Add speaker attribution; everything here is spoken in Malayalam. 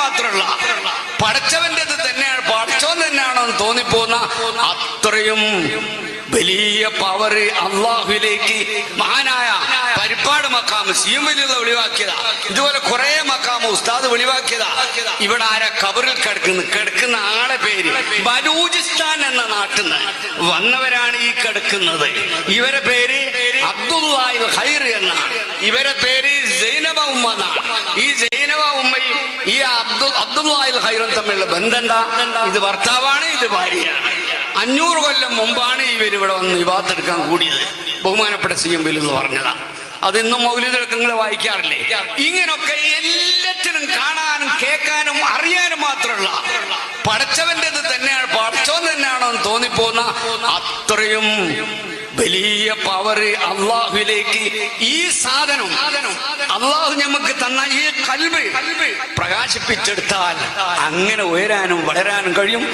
Speaker 1: മാത്രമല്ല പഠിച്ചവന്റെ തന്നെയാണ് പഠിച്ചവൻ തന്നെയാണോ തോന്നിപ്പോന്ന അത്രയും വലിയ പവർ അള്ളാഹുലേക്ക് മഹാനായ പരിപ്പാട് മക്കാമ് സിയും സീമലിത വെളിവാക്കിയതാ ഇതുപോലെ കുറെ മക്കാമ് ഉസ്താദ് വെളിവാക്കിയതാ ഇവിടെ ആരാ കബറിൽ കിടക്കുന്നു? കിടക്കുന്ന ആളെ പേര് ബലൂചിസ്ഥാൻ എന്ന നാട്ടിൽ നിന്ന് വന്നവരാണ് ഈ കിടക്കുന്നത്. ഇവരെ പേര് ഖൈർ എന്നാണ്. ഇവരെ പേര് സൈനബ ഉമ്മ ഈ സൈനബ ഉമ്മയും ഈ അബ്ദുൽ അബ്ദുല്ലാഹിൽ ഹൈറും തമ്മിലുള്ള ബന്ധം ഇത് ഭർത്താവാണ് ഇത് ഭാര്യയാണ്. അഞ്ഞൂറ് കൊല്ലം മുമ്പാണ് ഇവർ ഇവിടെ വന്ന് വിവാദത്തെടുക്കാൻ കൂടിയത്. ബഹുമാനപ്പെട്ട സി എം എന്ന് പറഞ്ഞതാ. അത് ഇന്നും വായിക്കാറില്ലേ? ഇങ്ങനൊക്കെ എല്ലാറ്റിനും കാണാനും കേൾക്കാനും അറിയാനും മാത്രമുള്ള പഠിച്ചവന്റേത് തന്നെയാണ് പഠിച്ചോൻ തന്നെയാണോ എന്ന് തോന്നിപ്പോന്ന അത്രയും വലിയ പവർ അള്ളാഹുലേക്ക് ഈ സാധനം അള്ളാഹു നമുക്ക് തന്ന ഈ കൽവ് പ്രകാശിപ്പിച്ചെടുത്താൽ അങ്ങനെ ഉയരാനും വളരാനും കഴിയും.